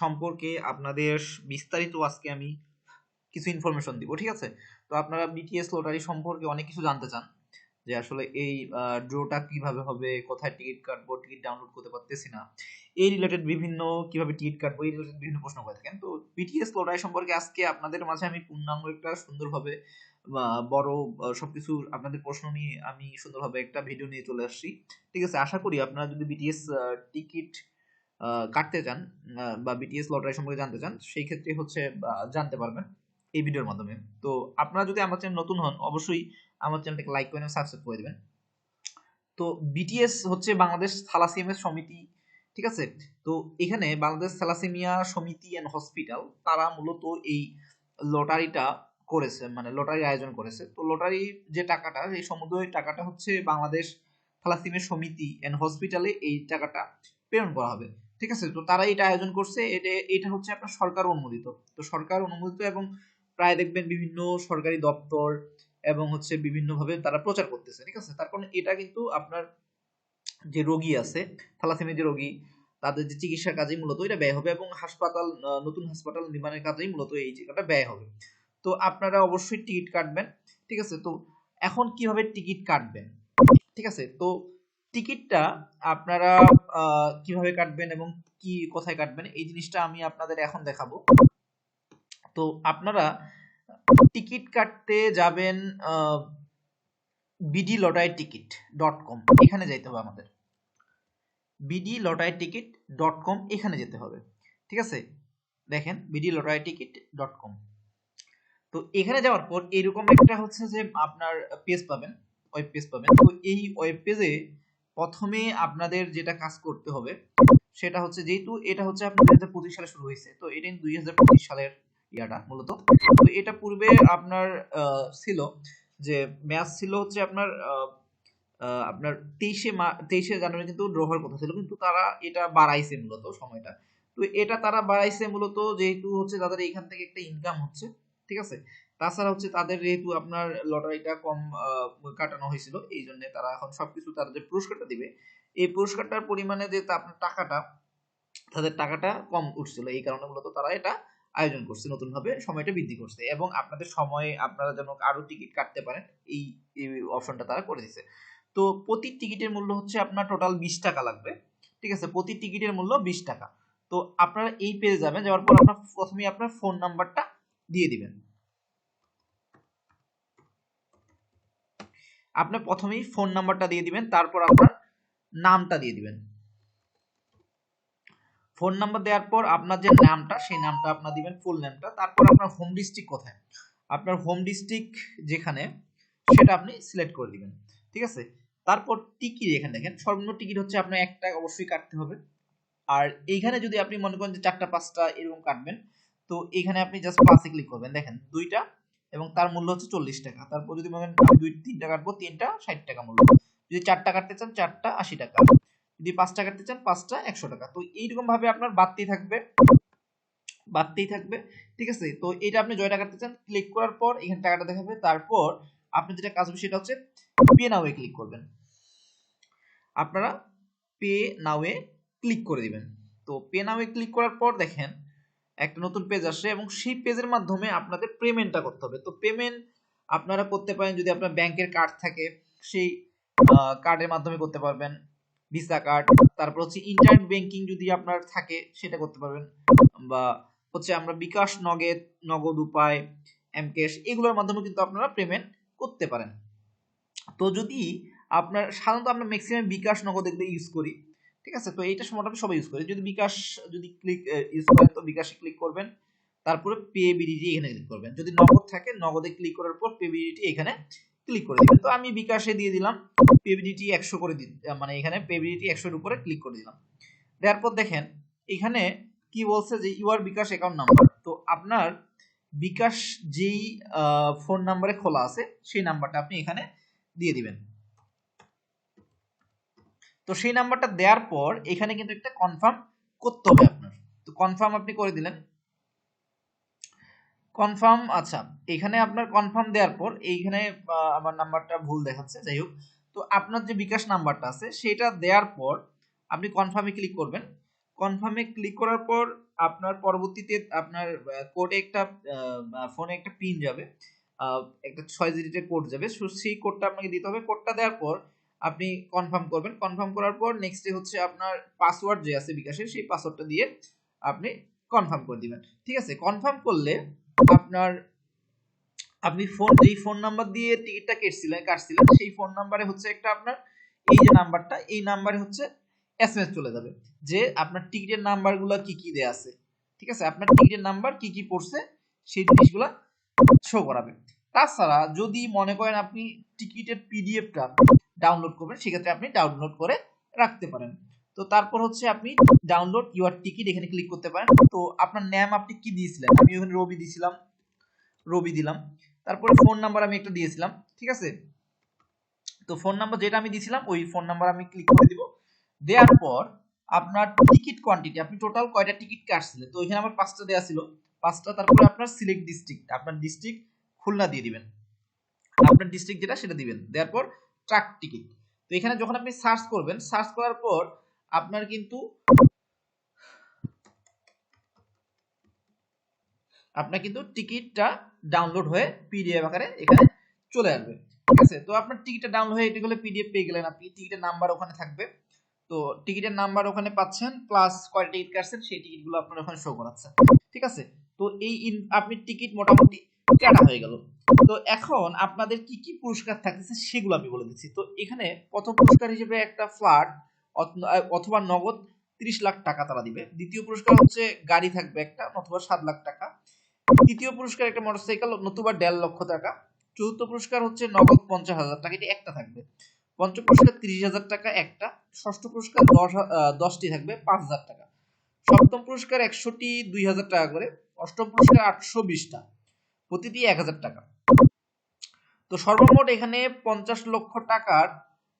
সম্পর্কে আপনাদের বিস্তারিত আজকে আমি কিছু ইনফরমেশন দিব, ঠিক আছে? তো আপনারা বিটিএস লটারি সম্পর্কে অনেক কিছু জানতে চান, যে আসলে এই ড্রোটা কীভাবে হবে, কোথায় টিকিট কাটবো টিকিট ডাউনলোড করতে পারতেছি না, এই রিলেটেড বিভিন্ন, কীভাবে টিকিট কাটবো, এই রিলেটেড বিভিন্ন প্রশ্ন করে থাকেন। তো বিটিএস লটারি সম্পর্কে আজকে আপনাদের মাঝে আমি পূর্ণাঙ্গ একটা সুন্দরভাবে বড় সবকিছু আপনাদের প্রশ্ন নিয়ে আমি সুন্দরভাবে একটা ভিডিও নিয়ে চলে আসছি, ঠিক আছে? আশা করি আপনারা যদি বিটিএস টিকিট কাটতে চান বা বিটিএস লটারি সম্পর্কে জানতে চান, সেই ক্ষেত্রে হচ্ছে জানতে পারবেন এই ভিডিওর মাধ্যমে। তো আপনারা যদি আমার চ্যানেল নতুন হন, অবশ্যই আমার চ্যানেলটাকে লাইক করে সাবস্ক্রাইব করে দেবেন। তো বিটিএস হচ্ছে বাংলাদেশ থ্যালাসেমিয়া সমিতি, ঠিক আছে? তো এখানে বাংলাদেশ থ্যালাসেমিয়া সমিতি অ্যান্ড হসপিটাল তারা মূলত এই লটারিটা করেছে মানে লটারি আয়োজন করেছে। তো লটারি যে টাকাটা এই সমুদ্র টাকাটা হচ্ছে বাংলাদেশ থ্যালাসেমিয়া সমিতি অ্যান্ড হসপিটালে এই টাকাটা প্রেরণ করা হবে। ঠিক আছে? তো তারা এটা আয়োজন করছে, এটা এটা হচ্ছে আপনার সরকার অনুমোদিত। তো সরকার অনুমোদিত এবং প্রায় দেখবেন বিভিন্ন সরকারি দপ্তর এবং হচ্ছে বিভিন্নভাবে তারা প্রচার করতেছে, ঠিক আছে? তার কারণে এটা কিন্তু আপনার যে রোগী আছে, থ্যালাসেমিয়া যে রোগী, তাদের যে চিকিৎসার কাজেই মূলত এটা ব্যয় হবে এবং হাসপাতাল নতুন হাসপাতাল নির্মাণের কাজেই মূলত এই জায়গাটা ব্যয় হবে। তো আপনারা অবশ্যই টিকিট কাটবেন, ঠিক আছে? তো এখন কীভাবে টিকিট কাটবেন? ঠিক আছে? তো টিকিটটা আপনারা কীভাবে কাটবেন এবং কি কোথায় কাটবেন, এই জিনিসটা আমি আপনাদের এখন দেখাবো। তো আপনারা টিকিট কাটতে যাবেন BD lottery ticket dot com এখানে যাইতে হবে আমাদের। BD lottery ticket dot com এখানে যেতে হবে। ঠিক আছে? দেখেন BD lottery ticket dot com তো এখানে যাওয়ার পর এরকম একটা হচ্ছে যে আপনার পেজ পাবেন ওয়েব পেজ পাবেন। তো এই ওয়েব পেজে প্রথমে আপনাদের যেটা কাজ করতে হবে, সেটা হচ্ছে যেহেতু এটা হচ্ছে আপনার দুই হাজার পঁচিশ সালে শুরু হয়েছে, তো এটা দুই হাজার পঁচিশ সালের ইয়াটা মূলত। তো এটা পূর্বে আপনার ছিল যে ম্যাচ ছিল হচ্ছে আপনার আপনার তেইশে তেইশে জানুয়ারি কিন্তু ড্র হওয়ার কথা ছিল, কিন্তু তারা এটা বাড়াইছে মূলত সময়টা। তো এটা তারা বাড়াইছে মূলত যেহেতু হচ্ছে তাদের এইখান থেকে একটা ইনকাম হচ্ছে, ঠিক আছে? তাছাড়া হচ্ছে তাদের যেহেতু আপনার লটারিটা কম কাটানো হয়েছিল, এই জন্য তারা এখন সবকিছু তারা যে পুরস্কারটা দিবে, এই পুরস্কারটার পরিমাণে যে আপনার টাকাটা, তাদের টাকাটা কম উঠছিল, এই কারণে মূলত তারা এটা আয়োজন করছে নতুন ভাবে সময়টা বৃদ্ধি করছে এবং আপনাদের সময়ে আপনারা যেন আরও টিকিট কাটতে পারেন, এই এই অপশনটা তারা করে দিছে। তো প্রতি টিকিটের মূল্য হচ্ছে আপনার টোটাল বিশ টাকা লাগবে, ঠিক আছে? প্রতি টিকিটের মূল্য বিশ টাকা। তো আপনারা এই পেজে যাবেন, যাওয়ার পর আপনার প্রথমে আপনার ফোন নাম্বারটা দিয়ে দিবেন। আপনার প্রথমেই ফোন নাম্বারটা দিয়ে দিবেন, তারপর আপনার নামটা দিয়ে দিবেন। ফোন নাম্বার দেওয়ার পর আপনার যে নামটা, সেই নামটা আপনার দিবেন ফুল নেমটা তারপর আপনার হোম ডিস্ট্রিক্ট কোথায়? আপনার হোম ডিস্ট্রিক্ট যেখানে, সেটা আপনি সিলেক্ট করে দিবেন। ঠিক আছে? তারপর টিকিট এখানে দেখেন, সর্বনিম্ন টিকিট হচ্ছে আপনার একটা, অবশ্যই কাটতে হবে। আর এইখানে যদি আপনি মনে করেন যে চারটা, পাঁচটা এরকম কাটবেন, তো এখানে আপনি জাস্ট পাঁচে ক্লিক করবেন। দেখেন, দুইটা এবং তার মূল্য হচ্ছে চল্লিশ টাকা। তারপর যদি মনে দুই তিনটা কাটবো, তিনটা ষাট টাকা মূল্য। যদি চারটা কাটতে চান, চারটা আশি টাকা। যদি পাঁচটা কাটতে চান, পাঁচটা একশো টাকা। তো এইরকম ভাবে আপনার বাড়তেই থাকবে। বাড়তেই থাকবে। ঠিক আছে? তো এটা আপনি জয়টা কাটতে চান ক্লিক করার পর এখানে টাকাটা দেখাবে। তারপর আপনি যেটা কাজ সেটা হচ্ছে পে নাওয়ে ক্লিক করবেন। আপনারা পে নাওয়ে ক্লিক করে দিবেন। তো পে নাওয়ে ক্লিক করার পর দেখেন একটা নতুন পেজ আসে এবং সেই পেজের মাধ্যমে আপনাদের পেমেন্টটা করতে হবে। তো পেমেন্ট আপনারা করতে পারেন যদি আপনার ব্যাংকের কার্ড থাকে, সেই কার্ডের মাধ্যমে করতে পারবেন। ভিসা কার্ড তারপর হচ্ছে ইন্টারনেট ব্যাংকিং যদি আপনার থাকে, সেটা করতে পারবেন। বা হচ্ছে আমরা বিকাশ, নগদ নগদ উপায় এম এমকেশ এগুলোর মাধ্যমে কিন্তু আপনারা পেমেন্ট করতে পারেন। তো যদি আপনার, সাধারণত আমরা ম্যাক্সিমাম বিকাশ, নগদ এগুলো ইউজ করি ঠিক আছে? তো এইটা মোটামুটি সবাই ইউজ করে। যদি বিকাশ, যদি ক্লিক ইউজ করেন, তো বিকাশে ক্লিক করবেন। তারপরে পে বিডিটি এখানে ক্লিক করবেন। যদি নগদ থাকে, নগদে ক্লিক করার পর পে বিডিটি এখানে ক্লিক করে দিবেন। তো আমি বিকাশে দিয়ে দিলাম পেবিডিটি একশো করে দিন মানে এখানে পেবিডিটি একশোর উপরে ক্লিক করে দিলাম। দেওয়ার পর দেখেন, এখানে কি বলছে যে ইউআর বিকাশ অ্যাকাউন্ট নাম্বার তো আপনার বিকাশ যেই ফোন নাম্বারে খোলা আছে, সেই নাম্বারটা আপনি এখানে দিয়ে দিবেন। তো সেই নাম্বারটা দেওয়ার পর এখানে কিন্তু একটা কনফার্ম করতে হবে আপনার। তো কনফার্ম আপনি করে দিলেন। কনফার্ম আচ্ছা এখানে আপনার কনফার্ম দেওয়ার পর এইখানে আমার নাম্বারটা ভুল দেখাচ্ছে, যাই হোক। তো আপনার যে বিকাশ নাম্বারটা আছে, সেটা দেওয়ার পর আপনি কনফার্মে ক্লিক করবেন। কনফার্মে ক্লিক করার পর আপনার পরবর্তীতে আপনার কোডে একটা ফোনে একটা পিন যাবে। একটা ছয় ডিজিটের কোড যাবে। সেই কোডটা আপনাকে দিতে হবে। কোডটা দেওয়ার পর আপনি কনফার্ম করবেন। কনফার্ম করার পর নেক্সটে হচ্ছে আপনার পাসওয়ার্ড যে আছে বিকাশের সেই পাসওয়ার্ডটা দিয়ে আপনি কনফার্ম করে দিবেন। ঠিক আছে? কনফার্ম করলে আপনার, আপনি ফোন যেই ফোন নাম্বার দিয়ে টিকিটটা কেটছিলেন কাটছিলেন সেই ফোন নাম্বারে হচ্ছে একটা আপনার, এই যে নাম্বারটা এই নাম্বারে হচ্ছে এসএমএস চলে যাবে। যে আপনার টিকিটের নাম্বারগুলো কি কি দেয়া আছে। ঠিক আছে? আপনার টিকিটের নাম্বার কি কি পড়ছে, সেই জিনিসগুলো শো করাবে। তাছাড়া যদি মনে করেন আপনি টিকিটের পিডিএফটা ডাউনলোড করবেন, সেক্ষেত্রে আপনি ডাউনলোড করে রাখতে পারেন। তো তারপর হচ্ছে আপনি ডাউনলোড ইউর টিকিট এখানে ক্লিক করতে পারেন। তো আপনার নাম আপনি কি দিয়েছিলেন? আমি ওখানে রবি দিয়েছিলাম রবি দিলাম। তারপরে ফোন নাম্বার আমি একটা দিয়েছিলাম, ঠিক আছে? তো ফোন নাম্বার যেটা আমি দিয়েছিলাম ওই ফোন নাম্বার আমি ক্লিক করে দিব। দেওয়ার পর আপনার টিকিট কোয়ান্টিটি আপনি টোটাল কয়টা টিকিট কাটছিলেন? তো ওইখানে আমার পাঁচটা দেওয়া ছিল। পাঁচটা তারপরে আপনার সিলেক্ট ডিস্ট্রিক্ট আপনার ডিস্ট্রিক্ট খুলনা দিয়ে দিবেন। আপনার ডিস্ট্রিক্ট যেটা, সেটা দিবেন। দেওয়ার পর ট্রাক টিকিট তো এখানে যখন আপনি সার্চ করবেন সার্চ করার পর আপনার কিন্তু আপনার কিন্তু টিকিটটা ডাউনলোড হয়ে পিডিএফ আকারে এখানে চলে আসবে। ঠিক আছে? তো আপনার টিকিটটা ডাউনলোড হয়ে এটি হলে পিডিএফ পেয়ে গেলেন আপনি। টিকিটের নাম্বার ওখানে থাকবে। তো টিকিটের নাম্বার ওখানে পাচ্ছেন প্লাস কয়টা টিকিট কাটছেন, সেই টিকিটগুলো আপনার ওখানে শো করাচ্ছে। ঠিক আছে? তো এই আপনি টিকিট মোটামুটি কাটা হয়ে গেল। তো এখন আপনাদের কি কি পুরস্কার থাকতেছে সেগুলো আমি বলে দিচ্ছি। তো এখানে প্রথম পুরস্কার হিসেবে একটা ফ্ল্যাট অথবা নগদ 30 লাখ টাকা তারা দিবে। দ্বিতীয় পুরস্কার হচ্ছে গাড়ি থাকবে একটা অথবা সাত লাখ টাকা। তৃতীয় পুরস্কার একটা মোটরসাইকেল, নতুবা দেড় লক্ষ টাকা। চতুর্থ পুরস্কার হচ্ছে নগদ পঞ্চাশ হাজার টাকা, এটি একটা থাকবে। পঞ্চম পুরস্কার তিরিশ হাজার টাকা, একটা। ষষ্ঠ পুরস্কার দশ দশটি থাকবে, পাঁচ হাজার টাকা। সপ্তম পুরস্কার একশোটি দুই হাজার টাকা করে, অষ্টম পুরস্কার আটশো বিশটা। প্রতিটি এক হাজার টাকা। তো সর্বমোট এখানে পঞ্চাশ লক্ষ টাকার,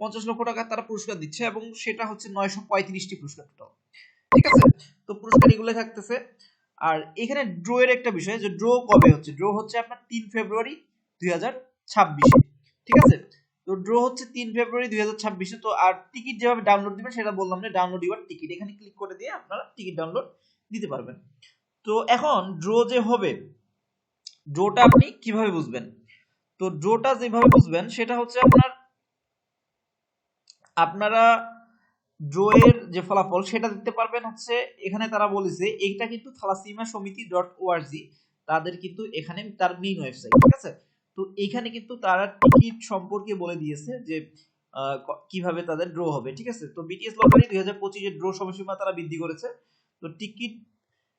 পঞ্চাশ লক্ষ টাকার তারা পুরস্কার দিচ্ছে এবং সেটা হচ্ছে নয়শো পঁয়ত্রিশটি পুরস্কার ঠিক আছে? তো পুরস্কার এগুলো থাকতেছে। আর এখানে ড্র এর একটা বিষয়, যে ড্র কবে হচ্ছে? ড্র হচ্ছে আপনার তিন ফেব্রুয়ারি দুই ছাব্বিশে। ঠিক আছে? তো ড্র হচ্ছে তিন ফেব্রুয়ারি দুই হাজার ছাব্বিশে। তো আর টিকিট যেভাবে ডাউনলোড দিবেন, সেটা বললাম যে ডাউনলোড ইউর টিকিট এখানে ক্লিক করে দিয়ে আপনারা টিকিট ডাউনলোড দিতে পারবেন। তো এখন ড্র যে হবে ড্রটা আপনি কীভাবে বুঝবেন? তো ড্রটা যেভাবে বুঝবেন, সেটা হচ্ছে আপনার, আপনারা ড্রয়ের যে ফলাফল সেটা দেখতে পারবেন হচ্ছে, এখানে তারা বলেছে, এইটা কিন্তু থ্যালাসিমা সমিতি ডট ওআরজি তাদের কিন্তু এখানে তার মেইন ওয়েবসাইট ঠিক আছে? তো এখানে কিন্তু তারা টিকিট সম্পর্কে বলে দিয়েছে যে কীভাবে তাদের ড্র হবে, ঠিক আছে? তো বিটিএস লটারি দুই হাজার পঁচিশের ড্র সময়সীমা তারা বৃদ্ধি করেছে, তো টিকিট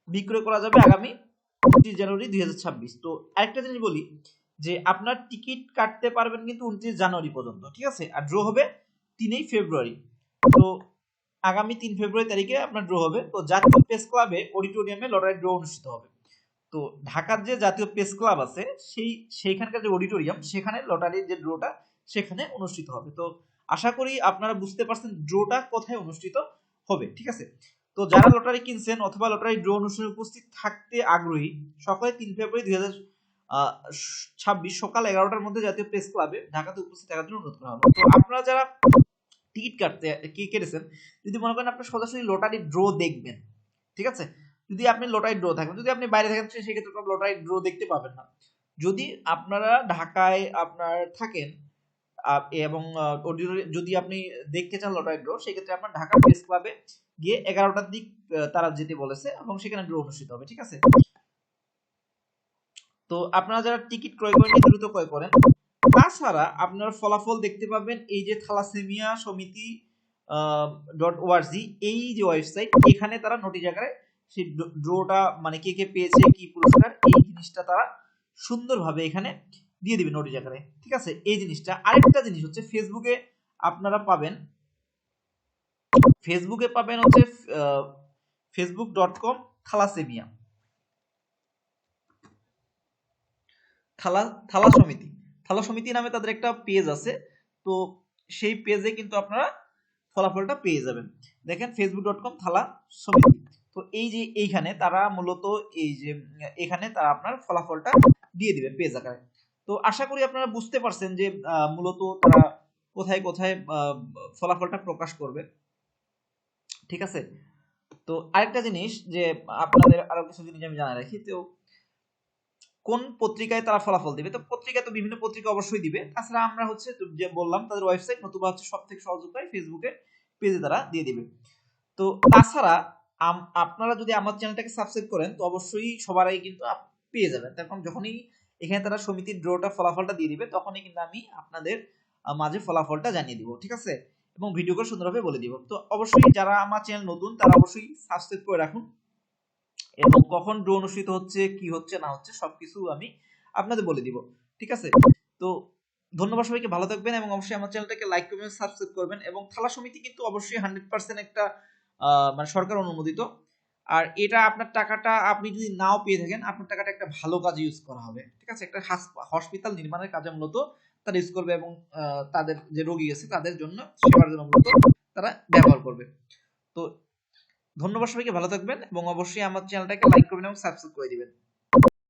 বিক্রয় করা যাবে আগামী পঁচিশ জানুয়ারি দুই হাজার ছাব্বিশ। তো আরেকটা জিনিস বলি যে আপনার টিকিট কাটতে পারবেন কিন্তু উনত্রিশ জানুয়ারি পর্যন্ত, ঠিক আছে? আর ড্র হবে তিনই ফেব্রুয়ারি। তো আগামী তিন ফেব্রুয়ারি তারিখে আপনার ড্র হবে। তো জাতীয় প্রেস ক্লাবে অডিটোরিয়ামে লটারি ড্র অনুষ্ঠিত হবে। তো ঢাকার যে জাতীয় প্রেস ক্লাব আছে, সেই, সেইখানকার যে অডিটোরিয়াম সেখানে লটারির যে ড্রটা সেখানে অনুষ্ঠিত হবে। তো আশা করি আপনারা বুঝতে পারছেন ড্রটা কোথায় অনুষ্ঠিত হবে, ঠিক আছে? তো যারা লটারি কিনছেন অথবা লটারি ড্র অনুষ্ঠানে উপস্থিত থাকতে আগ্রহী, সকালে তিন ফেব্রুয়ারি দুই হাজার ছাব্বিশ সকাল এগারোটার মধ্যে জাতীয় প্রেস ক্লাবে ঢাকাতে উপস্থিত থাকার জন্য অনুরোধ করা হলো। তো আপনারা যারা টিকিট কাটতে, কি কেটেছেন, যদি মনে করেন আপনি সরাসরি লটারি ড্র দেখবেন, ঠিক আছে? যদি আপনি লটারি ড্র থাকেন, যদি আপনি বাইরে থাকেন সেক্ষেত্রে আপনার লটারি ড্র দেখতে পাবেন না। যদি আপনারা ঢাকায় আপনার থাকেন এবং যদি আপনি দেখতে চান লটারি ড্র সেক্ষেত্রে আপনার ঢাকা প্রেস ক্লাবে গিয়ে এগারোটার দিক তারা যেতে বলেছে, এবং সেখানে ড্র অনুষ্ঠিত হবে, ঠিক আছে? তো আপনারা যারা টিকিট ক্রয় করেন দ্রুত ক্রয় করেন। তাছাড়া আপনার ফলাফল দেখতে পাবেন এই যে থালাসেমিয়া সমিতি ডট ওআরজি এই যে ওয়েবসাইট, এখানে তারা নোটিশ আকারে সেই ড্রোটা মানে কে কে পেয়েছে, কি পুরস্কার, এই জিনিসটা তারা সুন্দরভাবে এখানে দিয়ে দিবে নোটিশ আকারে। ঠিক আছে? এই জিনিসটা। আরেকটা জিনিস হচ্ছে ফেসবুকে আপনারা পাবেন। ফেসবুকে পাবেন হচ্ছে ফেসবুক ডট কম থালাসেমিয়া থালা থালা সমিতি। থালা সমিতি নামে তাদের একটা পেজ আছে। তো সেই পেজে কিন্তু আপনারা ফলাফলটা পেয়ে যাবেন। দেখেন ফেসবুক ডট কম থালা সমিতি। তো এই যে এইখানে তারা মূলত এই যে এখানে তারা আপনার ফলাফলটা দিয়ে দিবে পেজ আকারে। তো আশা করি আপনারা বুঝতে পারছেন যে মূলত তারা কোথায় কোথায় ফলাফলটা প্রকাশ করবে। ঠিক আছে? তো আরেকটা জিনিস যে আপনাদের আরও কিছু জিনিস আমি জানা রাখি, তো কোন পত্রিকায় তারা ফলাফল দিবে? তো পত্রিকায় তো বিভিন্ন পত্রিকা অবশ্যই দিবে। তাছাড়া আমরা হচ্ছে যে বললাম, তাদের ওয়েবসাইট নতুবা হচ্ছে সব থেকে সহজ উপায় ফেসবুকে পেজে তারা দিয়ে দিবে। তো তাছাড়া আপনারা যদি আমার চ্যানেলটাকে সাবস্ক্রাইব করেন, তো অবশ্যই সবার আগে কিন্তু পেয়ে যাবেন। তখন যখনই এখানে তারা সমিতির ড্রটা ফলাফলটা দিয়ে দিবে, তখনই কিন্তু আমি আপনাদের মাঝে ফলাফলটা জানিয়ে দিব, ঠিক আছে? এবং ভিডিও করে সুন্দরভাবে বলে দিব। তো অবশ্যই যারা আমার চ্যানেল নতুন, তারা অবশ্যই সাবস্ক্রাইব করে রাখুন। এবং কখন ড্রো অনুষ্ঠিত হচ্ছে, কি হচ্ছে, না হচ্ছে, সবকিছু আমি আপনাদের বলে দিব, ঠিক আছে? তো ধন্যবাদ সবাইকে, ভালো থাকবেন এবং অবশ্যই আমার চ্যানেলটাকে লাইক করবেন সাবস্ক্রাইব করবেন এবং থালা সমিতি কিন্তু অবশ্যই হান্ড্রেড পার্সেন্ট একটা মানে সরকার অনুমোদিত। আর এটা আপনার টাকাটা আপনি যদি নাও পেয়ে থাকেন, আপনার টাকাটা একটা ভালো কাজে ইউজ করা হবে, ঠিক আছে? একটা হসপিটাল নির্মাণের কাজে মূলত তারা ইউজ করবে এবং তাদের যে রোগী আছে তাদের জন্য সেবার জন্য মূলত তারা ব্যবহার করবে। তো ধন্যবাদ সবাইকে ভালো থাকবেন এবং অবশ্যই আমার চ্যানেলটাকে লাইক করবেন এবং সাবস্ক্রাইব করে দিবেন।